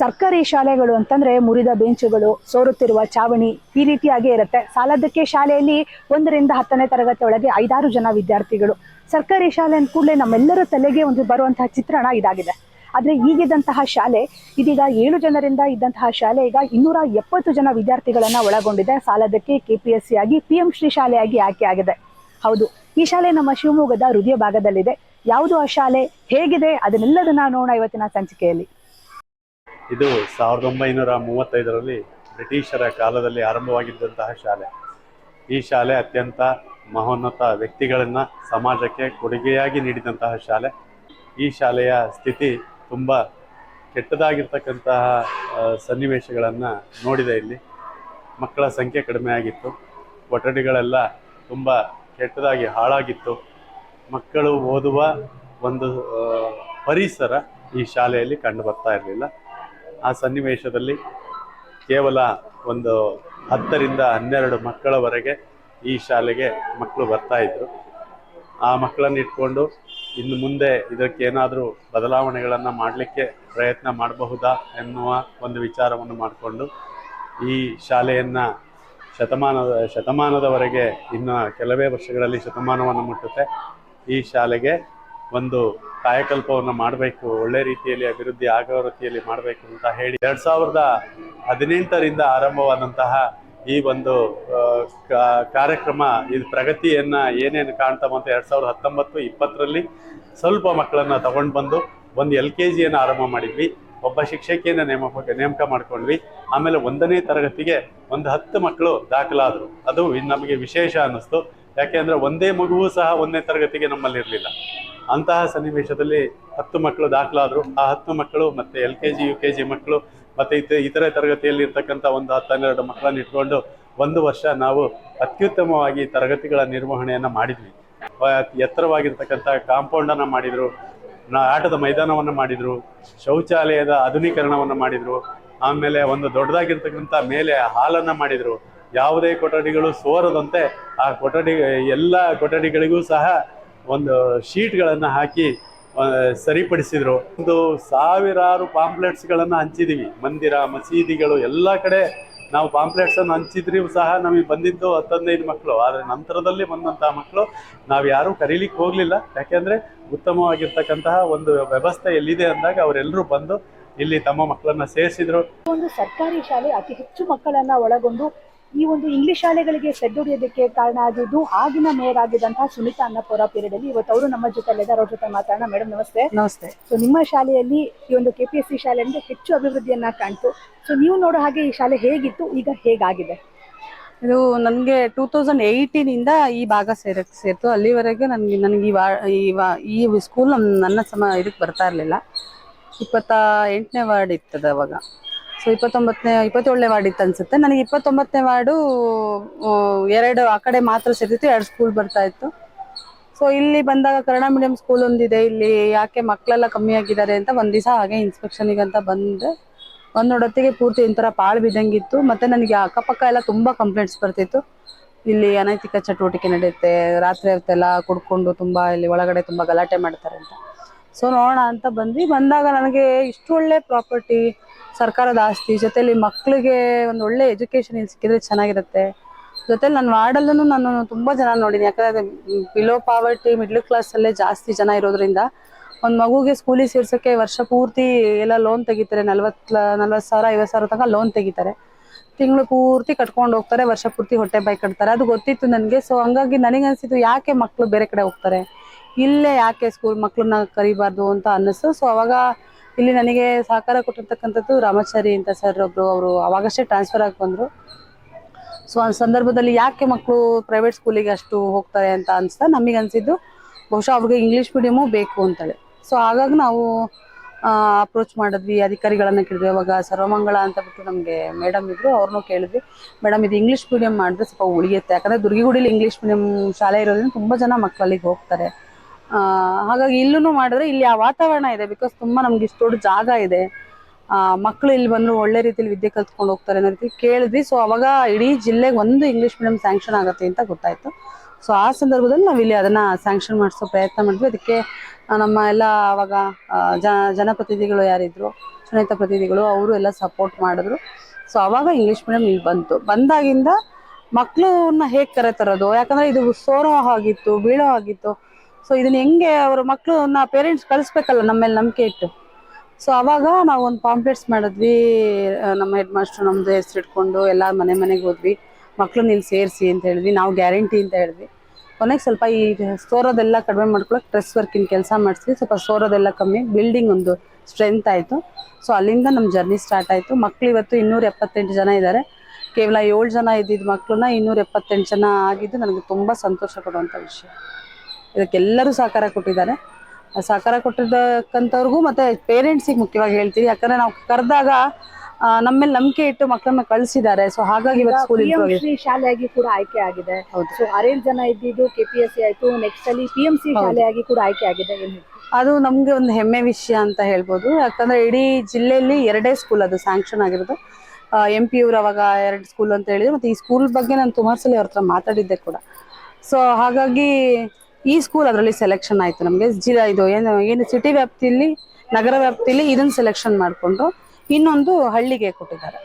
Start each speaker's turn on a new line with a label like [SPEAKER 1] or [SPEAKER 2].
[SPEAKER 1] ಸರ್ಕಾರಿ ಶಾಲೆಗಳು ಅಂತಂದ್ರೆ ಮುರಿದ ಬೆಂಚುಗಳು, ಸೋರುತ್ತಿರುವ ಚಾವಣಿ ಈ ರೀತಿಯಾಗಿ ಇರುತ್ತೆ. ಸಾಲದಕ್ಕೆ ಶಾಲೆಯಲ್ಲಿ ಒಂದರಿಂದ ಹತ್ತನೇ ತರಗತಿ ಒಳಗೆ ಐದಾರು ಜನ ವಿದ್ಯಾರ್ಥಿಗಳು. ಸರ್ಕಾರಿ ಶಾಲೆ ಅಂದ ಕೂಡಲೇ ನಮ್ಮೆಲ್ಲರ ತಲೆಗೆ ಒಂದು ಬರುವಂತಹ ಚಿತ್ರಣ ಇದಾಗಿದೆ. ಆದ್ರೆ ಈಗಿದ್ದಂತಹ ಶಾಲೆ, ಇದೀಗ ಏಳು ಜನರಿಂದ ಇದ್ದಂತಹ ಶಾಲೆ ಈಗ ಇನ್ನೂರ ಎಪ್ಪತ್ತು ಜನ ವಿದ್ಯಾರ್ಥಿಗಳನ್ನ ಒಳಗೊಂಡಿದೆ. ಸಾಲದಕ್ಕೆ ಕೆಪಿಎಸ್ಸಿ ಆಗಿ ಪಿ ಎಂ ಶ್ರೀ ಶಾಲೆಯಾಗಿ ಆಯ್ಕೆ ಆಗಿದೆ. ಹೌದು, ಈ ಶಾಲೆ ನಮ್ಮ ಶಿವಮೊಗ್ಗದ ಹೃದಯ ಭಾಗದಲ್ಲಿದೆ. ಯಾವುದು ಆ ಶಾಲೆ? ಹೇಗಿದೆ? ಅದನ್ನೆಲ್ಲದನ್ನ ನೋಡೋಣ ಇವತ್ತಿನ ಸಂಚಿಕೆಯಲ್ಲಿ.
[SPEAKER 2] ಇದು ಸಾವಿರದ ಒಂಬೈನೂರ ಮೂವತ್ತೈದರಲ್ಲಿ ಬ್ರಿಟಿಷರ ಕಾಲದಲ್ಲಿ ಆರಂಭವಾಗಿದ್ದಂತಹ ಶಾಲೆ. ಈ ಶಾಲೆ ಅತ್ಯಂತ ಮಹೋನ್ನತ ವ್ಯಕ್ತಿಗಳನ್ನು ಸಮಾಜಕ್ಕೆ ಕೊಡುಗೆಯಾಗಿ ನೀಡಿದಂತಹ ಶಾಲೆ. ಈ ಶಾಲೆಯ ಸ್ಥಿತಿ ತುಂಬ ಕೆಟ್ಟದಾಗಿರ್ತಕ್ಕಂತಹ ಸನ್ನಿವೇಶಗಳನ್ನು ನೋಡಿದೆ ಇಲ್ಲಿ. ಮಕ್ಕಳ ಸಂಖ್ಯೆ ಕಡಿಮೆ ಆಗಿತ್ತು. ಕೊಠಡಿಗಳೆಲ್ಲ ತುಂಬ ಕೆಟ್ಟದಾಗಿ ಹಾಳಾಗಿತ್ತು. ಮಕ್ಕಳು ಓದುವ ಒಂದು ಪರಿಸರ ಈ ಶಾಲೆಯಲ್ಲಿ ಕಂಡು ಬರ್ತಾ ಇರಲಿಲ್ಲ. ಆ ಸನ್ನಿವೇಶದಲ್ಲಿ ಕೇವಲ ಒಂದು ಹತ್ತರಿಂದ ಹನ್ನೆರಡು ಮಕ್ಕಳವರೆಗೆ ಈ ಶಾಲೆಗೆ ಮಕ್ಕಳು ಬರ್ತಾ ಇದ್ರು. ಆ ಮಕ್ಕಳನ್ನು ಇಟ್ಕೊಂಡು ಇನ್ನು ಮುಂದೆ ಇದಕ್ಕೆ ಏನಾದರೂ ಬದಲಾವಣೆಗಳನ್ನು ಮಾಡಲಿಕ್ಕೆ ಪ್ರಯತ್ನ ಮಾಡಬಹುದಾ ಎನ್ನುವ ಒಂದು ವಿಚಾರವನ್ನು ಮಾಡಿಕೊಂಡು ಈ ಶಾಲೆಯನ್ನು ಶತಮಾನದ ಶತಮಾನದವರೆಗೆ ಇನ್ನು ಕೆಲವೇ ವರ್ಷಗಳಲ್ಲಿ ಶತಮಾನವನ್ನು ಮುಟ್ಟುತ್ತೆ. ಈ ಶಾಲೆಗೆ ಒಂದು ಕಾಯಕಲ್ಪವನ್ನು ಮಾಡಬೇಕು, ಒಳ್ಳೆ ರೀತಿಯಲ್ಲಿ ಅಭಿವೃದ್ಧಿ ಆಗೋ ರೀತಿಯಲ್ಲಿ ಮಾಡಬೇಕು ಅಂತ ಹೇಳಿ ಎರಡು ಸಾವಿರದ ಹದಿನೆಂಟರಿಂದ ಆರಂಭವಾದಂತಹ ಈ ಒಂದು ಕಾರ್ಯಕ್ರಮ ಇದು ಪ್ರಗತಿಯನ್ನ ಏನೇನು ಕಾಣ್ತಾ ಬಂತು ಎರಡು ಸಾವಿರದ ಹತ್ತೊಂಬತ್ತು ಇಪ್ಪತ್ತರಲ್ಲಿ ಸ್ವಲ್ಪ ಮಕ್ಕಳನ್ನ ತಗೊಂಡು ಬಂದು ಒಂದು ಎಲ್ ಕೆ ಜಿಯನ್ನು ಆರಂಭ ಮಾಡಿದ್ವಿ. ಒಬ್ಬ ಶಿಕ್ಷಕಿಯನ್ನ ನೇಮಕ ನೇಮಕ ಮಾಡ್ಕೊಂಡ್ವಿ. ಆಮೇಲೆ ಒಂದನೇ ತರಗತಿಗೆ ಒಂದು ಹತ್ತು ಮಕ್ಕಳು ದಾಖಲಾದರು. ಅದು ನಮಗೆ ವಿಶೇಷ ಅನ್ನಿಸ್ತು. ಯಾಕೆಂದ್ರೆ ಒಂದೇ ಮಗುವು ಸಹ ಒಂದನೇ ತರಗತಿಗೆ ನಮ್ಮಲ್ಲಿ ಇರಲಿಲ್ಲ ಅಂತಹ ಸನ್ನಿವೇಶದಲ್ಲಿ ಹತ್ತು ಮಕ್ಕಳು ದಾಖಲಾದರು. ಆ ಹತ್ತು ಮಕ್ಕಳು ಮತ್ತೆ L K G, U K G ಮಕ್ಕಳು ಮತ್ತೆ ಇತ ಇತರೆ ತರಗತಿಯಲ್ಲಿ ಇರ್ತಕ್ಕಂಥ ಒಂದು ಹತ್ತು, ಹನ್ನೆರಡು ಮಕ್ಕಳನ್ನು ಇಟ್ಕೊಂಡು ಒಂದು ವರ್ಷ ನಾವು ಅತ್ಯುತ್ತಮವಾಗಿ ತರಗತಿಗಳ ನಿರ್ವಹಣೆಯನ್ನು ಮಾಡಿದ್ವಿ. ಎತ್ತರವಾಗಿರ್ತಕ್ಕಂಥ ಕಾಂಪೌಂಡನ್ನು ಮಾಡಿದರು ಆಟದ ಮೈದಾನವನ್ನು ಮಾಡಿದರು, ಶೌಚಾಲಯದ ಆಧುನೀಕರಣವನ್ನು ಮಾಡಿದರು, ಆಮೇಲೆ ಒಂದು ದೊಡ್ಡದಾಗಿರ್ತಕ್ಕಂಥ ಮೇಲೆ ಹಾಲನ್ನು ಮಾಡಿದರು. ಯಾವುದೇ ಕೊಠಡಿಗಳು ಸೋರದಂತೆ ಆ ಕೊಠಡಿ, ಎಲ್ಲ ಕೊಠಡಿಗಳಿಗೂ ಸಹ ಒಂದು ಶೀಟ್ಗಳನ್ನು ಹಾಕಿ ಸರಿಪಡಿಸಿದ್ರು. ಒಂದು ಸಾವಿರಾರು ಪಾಂಪ್ಲೆಟ್ಸ್ಗಳನ್ನು ಹಂಚಿದೀವಿ. ಮಂದಿರ, ಮಸೀದಿಗಳು ಎಲ್ಲ ಕಡೆ ನಾವು ಪಾಂಪ್ಲೆಟ್ಸ್ ಅನ್ನು ಹಂಚಿದ್ರೂ ಸಹ ನಮಗೆ ಬಂದಿದ್ದು ಹತ್ತದೈದು ಮಕ್ಕಳು. ಆದರೆ ನಂತರದಲ್ಲಿ ಬಂದಂತಹ ಮಕ್ಕಳು ನಾವು ಯಾರೂ ಕರೀಲಿಕ್ಕೆ ಹೋಗಲಿಲ್ಲ. ಯಾಕೆಂದ್ರೆ ಉತ್ತಮವಾಗಿರ್ತಕ್ಕಂತಹ ಒಂದು ವ್ಯವಸ್ಥೆ ಎಲ್ಲಿದೆ ಅಂದಾಗ ಅವರೆಲ್ಲರೂ ಬಂದು ಇಲ್ಲಿ ತಮ್ಮ ಮಕ್ಕಳನ್ನ ಸೇರಿಸಿದ್ರು.
[SPEAKER 1] ಒಂದು ಸರ್ಕಾರಿ ಶಾಲೆ ಅತಿ ಹೆಚ್ಚು ಮಕ್ಕಳನ್ನ ಒಳಗೊಂಡು ಈ ಒಂದು ಇಂಗ್ಲಿಷ್ ಶಾಲೆಗಳಿಗೆ ಸೆಡ್ಡೊಡೆಯೋದಕ್ಕೆ ಕಾರಣ ಆಗಿದ್ದು ಆಗಿನ ಮೇಯರ್ ಆಗಿದ್ದಂತಹ ಸುನೀತಾ ಅನ್ನಪುರ ಪೀರಿಯಡ್ ಅಲ್ಲಿ ಇವತ್ತು ಅವರು ನಮ್ಮ ಜೊತೆ ಇದ್ದಾರೆ ಅವ್ರ ಜೊತೆ ಮಾತಾಡೋಣ. ಮೇಡಮ್ ನಮಸ್ತೆ.
[SPEAKER 3] ನಮಸ್ತೆ.
[SPEAKER 1] ಸೊ ನಿಮ್ಮ ಶಾಲೆಯಲ್ಲಿ ಈ ಒಂದು ಕೆ ಪಿ ಎಸ್ ಸಿ ಶಾಲೆಯಿಂದ ಹೆಚ್ಚು ಅಭಿವೃದ್ಧಿಯನ್ನ ಕಾಣ್ತು. ಸೊ ನೀವು ನೋಡೋ ಹಾಗೆ ಈ ಶಾಲೆ ಹೇಗಿತ್ತು? ಈಗ ಹೇಗಾಗಿದೆ?
[SPEAKER 3] ಇದು ನನಗೆ ಟೂ ತೌಸಂಡ್ ಏಯ್ಟೀನಿಂದ ಈ ಭಾಗ ಸೇರ ಸೇರ್ತು. ಅಲ್ಲಿವರೆಗೆ ನನಗೆ ನನಗೆ ಈ ವಾ ಈ ವಾ ಈ ಸ್ಕೂಲ್ ನನ್ನ ಸಮ ಇದಕ್ಕೆ ಬರ್ತಾ ಇರಲಿಲ್ಲ. ಇಪ್ಪತ್ತ ಎಂಟನೇ ವಾರ್ಡ್ ಇತ್ತದ ಅವಾಗ. ಸೊ ಇಪ್ಪತ್ತೊಂಬತ್ತನೇ, ಇಪ್ಪತ್ತೇಳನೇ ವಾರ್ಡ್ ಇತ್ತು ಅನ್ಸುತ್ತೆ. ನನಗೆ ಇಪ್ಪತ್ತೊಂಬತ್ತನೇ ವಾರ್ಡು ಎರಡು ಆ ಕಡೆ ಮಾತ್ರ ಸೇರ್ತಿತ್ತು ಎರಡು ಸ್ಕೂಲ್ ಬರ್ತಾ ಇತ್ತು. ಸೊ ಇಲ್ಲಿ ಬಂದಾಗ ಕನ್ನಡ ಮೀಡಿಯಂ ಸ್ಕೂಲ್ ಒಂದಿದೆ. ಇಲ್ಲಿ ಯಾಕೆ ಮಕ್ಕಳೆಲ್ಲ ಕಮ್ಮಿ ಆಗಿದ್ದಾರೆ ಅಂತ ಒಂದು ದಿವಸ ಹಾಗೆ ಇನ್ಸ್ಪೆಕ್ಷನಿಗೆ ಅಂತ ಬಂದೆ, ಒಂದ್ ನೋಡೊತ್ತಿಗೆ ಪೂರ್ತಿ ಒಂಥರ ಪಾಳು ಬಿದ್ದಂಗಿತ್ತು. ಮತ್ತೆ ನನಗೆ ಅಕ್ಕಪಕ್ಕ ಎಲ್ಲ ತುಂಬಾ ಕಂಪ್ಲೇಂಟ್ಸ್ ಬರ್ತಿತ್ತು. ಇಲ್ಲಿ ಅನೈತಿಕ ಚಟುವಟಿಕೆ ನಡೆಯುತ್ತೆ, ರಾತ್ರಿ ಹೊತ್ತೆಲ್ಲ ಕುಡ್ಕೊಂಡು ತುಂಬಾ ಇಲ್ಲಿ ಒಳಗಡೆ ತುಂಬಾ ಗಲಾಟೆ ಮಾಡ್ತಾರೆ ಅಂತ. ಸೊ ನೋಡೋಣ ಅಂತ ಬಂದ್ವಿ. ಬಂದಾಗ ನನಗೆ ಇಷ್ಟು ಒಳ್ಳೆ ಪ್ರಾಪರ್ಟಿ, ಸರ್ಕಾರದ ಆಸ್ತಿ, ಜೊತೆಲಿ ಮಕ್ಕಳಿಗೆ ಒಂದು ಒಳ್ಳೆ ಎಜುಕೇಶನ್ ಇಲ್ಲಿ ಸಿಕ್ಕಿದ್ರೆ ಚೆನ್ನಾಗಿರುತ್ತೆ. ಜೊತೆಲಿ ನನ್ನ ವಾರ್ಡಲ್ಲೂ ನಾನು ತುಂಬಾ ಜನ ನೋಡಿನಿ ಯಾಕಂದ್ರೆ ಬಿಲೋ ಪಾವರ್ಟಿ ಮಿಡ್ಲ್ ಕ್ಲಾಸ್ ಅಲ್ಲೇ ಜಾಸ್ತಿ ಜನ ಇರೋದ್ರಿಂದ ಒಂದು ಮಗುಗೆ ಸ್ಕೂಲಿಗೆ ಸೇರ್ಸಕ್ಕೆ ವರ್ಷ ಪೂರ್ತಿ ಎಲ್ಲ ಲೋನ್ ತೆಗಿತಾರೆ. ನಲ್ವತ್ ನಲ್ವತ್ ಸಾವಿರ, ಐವತ್ತು ಸಾವಿರ ತನಕ ಲೋನ್ ತೆಗಿತಾರೆ. ತಿಂಗಳು ಪೂರ್ತಿ ಕಟ್ಕೊಂಡು ಹೋಗ್ತಾರೆ. ವರ್ಷ ಪೂರ್ತಿ ಹೊಟ್ಟೆ ಬಾಯಿ ಕಟ್ತಾರೆ. ಅದು ಗೊತ್ತಿತ್ತು ನನಗೆ. ಸೊ ಹಂಗಾಗಿ ನನಗೆ ಅನ್ಸಿತ್ತು ಯಾಕೆ ಮಕ್ಕಳು ಬೇರೆ ಕಡೆ ಹೋಗ್ತಾರೆ? ಇಲ್ಲೇ ಯಾಕೆ ಸ್ಕೂಲ್ ಮಕ್ಕಳನ್ನ ಕರಿಬಾರ್ದು ಅಂತ ಅನ್ನಿಸ್ತು. ಸೊ ಅವಾಗ ಇಲ್ಲಿ ನನಗೆ ಸಹಕಾರ ಕೊಟ್ಟಿರ್ತಕ್ಕಂಥದ್ದು ರಾಮಾಚಾರಿ ಅಂತ ಸರ್ ಒಬ್ರು, ಅವರು ಅವಾಗಷ್ಟೇ ಟ್ರಾನ್ಸ್ಫರ್ ಆಗಿ ಬಂದರು. ಸೊ ಆ ಸಂದರ್ಭದಲ್ಲಿ ಯಾಕೆ ಮಕ್ಕಳು ಪ್ರೈವೇಟ್ ಸ್ಕೂಲಿಗೆ ಅಷ್ಟು ಹೋಗ್ತಾರೆ ಅಂತ ಅನಿಸ್ತಾ ನಮಗೆ ಅನ್ಸಿದ್ದು, ಬಹುಶಃ ಅವ್ರಿಗೆ ಇಂಗ್ಲೀಷ್ ಮೀಡಿಯಮು ಬೇಕು ಅಂತೇಳಿ. ಸೊ ಹಾಗಾಗಿ ನಾವು ಅಪ್ರೋಚ್ ಮಾಡಿದ್ವಿ, ಅಧಿಕಾರಿಗಳನ್ನು ಕೇಳಿದ್ವಿ. ಅವಾಗ ಸರ್ವಮಂಗಳ ಅಂತ ಬಿಟ್ಟು ನಮಗೆ ಮೇಡಮ್ ಇದ್ರು ಅವ್ರನ್ನೂ ಕೇಳಿದ್ವಿ. ಮೇಡಮ್ ಇದು ಇಂಗ್ಲೀಷ್ ಮೀಡಿಯಂ ಮಾಡಿದ್ರೆ ಸ್ವಲ್ಪ ಉಳಿಯುತ್ತೆ. ಯಾಕಂದರೆ ದುರ್ಗಿಗುಡಿಲಿ ಇಂಗ್ಲೀಷ್ ಮೀಡಿಯಂ ಶಾಲೆ ಇರೋದ್ರಿಂದ ತುಂಬ ಜನ ಮಕ್ಕಳಲ್ಲಿಗೆ ಹೋಗ್ತಾರೆ. ಹಾಗಾಗಿ ಇಲ್ಲೂ ಮಾಡಿದ್ರೆ ಇಲ್ಲಿ ಆ ವಾತಾವರಣ ಇದೆ ಬಿಕಾಸ್ ತುಂಬಾ ನಮ್ಗೆ ಇಷ್ಟು ದೊಡ್ಡ ಜಾಗ ಇದೆ. ಮಕ್ಕಳು ಇಲ್ಲಿ ಬಂದ್ರು ಒಳ್ಳೆ ರೀತಿಯಲ್ಲಿ ವಿದ್ಯೆ ಕಲ್ತ್ಕೊಂಡು ಹೋಗ್ತಾರೆ ಅನ್ನೋ ರೀತಿ ಕೇಳಿದ್ವಿ. ಸೊ ಅವಾಗ ಇಡೀ ಜಿಲ್ಲೆಗೆ ಒಂದು ಇಂಗ್ಲೀಷ್ ಮೀಡಿಯಂ ಸ್ಯಾಂಕ್ಷನ್ ಆಗುತ್ತೆ ಅಂತ ಗೊತ್ತಾಯ್ತು. ಸೊ ಆ ಸಂದರ್ಭದಲ್ಲಿ ನಾವು ಇಲ್ಲಿ ಅದನ್ನ ಸ್ಯಾಂಕ್ಷನ್ ಮಾಡಿಸೋ ಪ್ರಯತ್ನ ಮಾಡಿದ್ವಿ. ಅದಕ್ಕೆ ನಮ್ಮ ಎಲ್ಲ ಅವಾಗ ಜನಪ್ರತಿನಿಧಿಗಳು ಯಾರಿದ್ರು, ಚುನಾಯಿತ ಪ್ರತಿನಿಧಿಗಳು ಅವರು ಎಲ್ಲ ಸಪೋರ್ಟ್ ಮಾಡಿದ್ರು. ಸೊ ಅವಾಗ ಇಂಗ್ಲೀಷ್ ಮೀಡಿಯಂ ಇಲ್ಲಿ ಬಂತು. ಬಂದಾಗಿಂದ ಮಕ್ಕಳನ್ನ ಹೇಗೆ ಕರೆತರೋದು? ಯಾಕಂದ್ರೆ ಇದು ಸೋರೋ ಆಗಿತ್ತು, ಬೀಳೋ ಆಗಿತ್ತು. ಸೊ ಇದನ್ನ ಹೆಂಗೆ ಅವ್ರ ಮಕ್ಕಳನ್ನ ಪೇರೆಂಟ್ಸ್ ಕಳಿಸ್ಬೇಕಲ್ಲ ನಮ್ಮ ಮೇಲೆ ನಂಬಿಕೆ ಇಟ್ಟು. ಸೊ ಅವಾಗ ನಾವು ಒಂದು ಪಾಂಪ್ಲೆಟ್ಸ್ ಮಾಡಿದ್ವಿ ನಮ್ಮ ಹೆಡ್ ಮಾಸ್ಟರ್ ನಮ್ಮದು ಹೆಸರು ಇಟ್ಕೊಂಡು ಎಲ್ಲ ಮನೆ ಮನೆಗೆ ಹೋದ್ವಿ. ಮಕ್ಕಳು ಇಲ್ಲಿ ಸೇರಿಸಿ ಅಂತ ಹೇಳಿದ್ವಿ, ನಾವು ಗ್ಯಾರಂಟಿ ಅಂತ ಹೇಳಿದ್ವಿ. ಕೊನೆಗೆ ಸ್ವಲ್ಪ ಈ ಸೋರೋದೆಲ್ಲ ಕಡಿಮೆ ಮಾಡ್ಕೊಳಕ್ಕೆ ಟ್ರೆಸ್ ವರ್ಕಿನ ಕೆಲಸ ಮಾಡಿಸ್ವಿ ಸ್ವಲ್ಪ ಸೋರೋದೆಲ್ಲ ಕಮ್ಮಿ ಬಿಲ್ಡಿಂಗ್ ಒಂದು ಸ್ಟ್ರೆಂತ್ ಆಯಿತು. ಸೊ ಅಲ್ಲಿಂದ ನಮ್ಮ ಜರ್ನಿ ಸ್ಟಾರ್ಟ್ ಆಯಿತು. ಮಕ್ಳು ಇವತ್ತು ಇನ್ನೂರ ಎಪ್ಪತ್ತೆಂಟು ಜನ ಇದ್ದಾರೆ ಕೇವಲ ಏಳು ಜನ ಇದ್ದಿದ್ದ ಮಕ್ಕಳನ್ನ ಇನ್ನೂರ ಎಪ್ಪತ್ತೆಂಟು ಜನ ಆಗಿದ್ದು ನನಗೆ ತುಂಬ ಸಂತೋಷ ಕೊಡುವಂಥ ವಿಷಯ. ಇದಕ್ಕೆಲ್ಲರೂ ಸಹಕಾರ ಕೊಟ್ಟಿದ್ದಾರೆ. ಸಹಕಾರ ಕೊಟ್ಟಿದ್ದಕ್ಕಂಥವ್ರಿಗೂ ಮತ್ತು ಪೇರೆಂಟ್ಸಿಗೆ ಮುಖ್ಯವಾಗಿ ಹೇಳ್ತೀವಿ ಯಾಕಂದರೆ ನಾವು ಕರೆದಾಗ ನಮ್ಮ ಮೇಲೆ ನಂಬಿಕೆ ಇಟ್ಟು ಮಕ್ಕಳನ್ನ ಕಳಿಸಿದ್ದಾರೆ. ಸೊ ಹಾಗಾಗಿ ಇವತ್ತು ಸ್ಕೂಲ್ ಇಂಪ್ರೂವ್ ಆಗಿದೆ.
[SPEAKER 1] ಶ್ರೀ ಶಾಲೆಯಾಗಿ ಕೂಡ ಆಯ್ಕೆ ಆಗಿದೆ. ಸೊ ಆರೇಳು ಜನ ಇದ್ದಿದ್ದು ಕೆಪಿಎಸ್ಸಿ ಆಯ್ತು. ನೆಕ್ಸ್ಟ್ ಅಲ್ಲಿ ಪಿ ಎಂ ಸಿ ಶಾಲೆಯಾಗಿ ಕೂಡ ಆಯ್ಕೆ ಆಗಿದೆ. ಏನು
[SPEAKER 3] ಅದು ನಮಗೆ ಒಂದು ಹೆಮ್ಮೆ ವಿಷಯ ಅಂತ ಹೇಳ್ಬೋದು. ಯಾಕಂದ್ರೆ ಇಡೀ ಜಿಲ್ಲೆಯಲ್ಲಿ ಎರಡೇ ಸ್ಕೂಲ್ ಅದು ಸ್ಯಾಂಕ್ಷನ್ ಆಗಿರೋದು. ಎಂ ಪಿ ಅವ್ರು ಅವಾಗ ಎರಡು ಸ್ಕೂಲ್ ಅಂತ ಹೇಳಿದ್ರು. ಮತ್ತೆ ಈ ಸ್ಕೂಲ್ ಬಗ್ಗೆ ನಾನು ಸುಮಾರು ಸಲ ಅವ್ರ ಹತ್ರ ಮಾತಾಡಿದ್ದೆ ಕೂಡ. ಸೊ ಹಾಗಾಗಿ ಈ ಸ್ಕೂಲ್ ಅದರಲ್ಲಿ ಸೆಲೆಕ್ಷನ್ ಆಯ್ತು ನಮಗೆ. ಜಿಲ್ಲಾ ಇದು ಏನು ಏನು ಸಿಟಿ ವ್ಯಾಪ್ತಿಯಲ್ಲಿ ನಗರ ವ್ಯಾಪ್ತಿಯಲ್ಲಿ ಇದನ್ನ ಸೆಲೆಕ್ಷನ್ ಮಾಡಿಕೊಂಡು ಇನ್ನೊಂದು ಹಳ್ಳಿಗೆ ಕೊಟ್ಟಿದ್ದಾರೆ.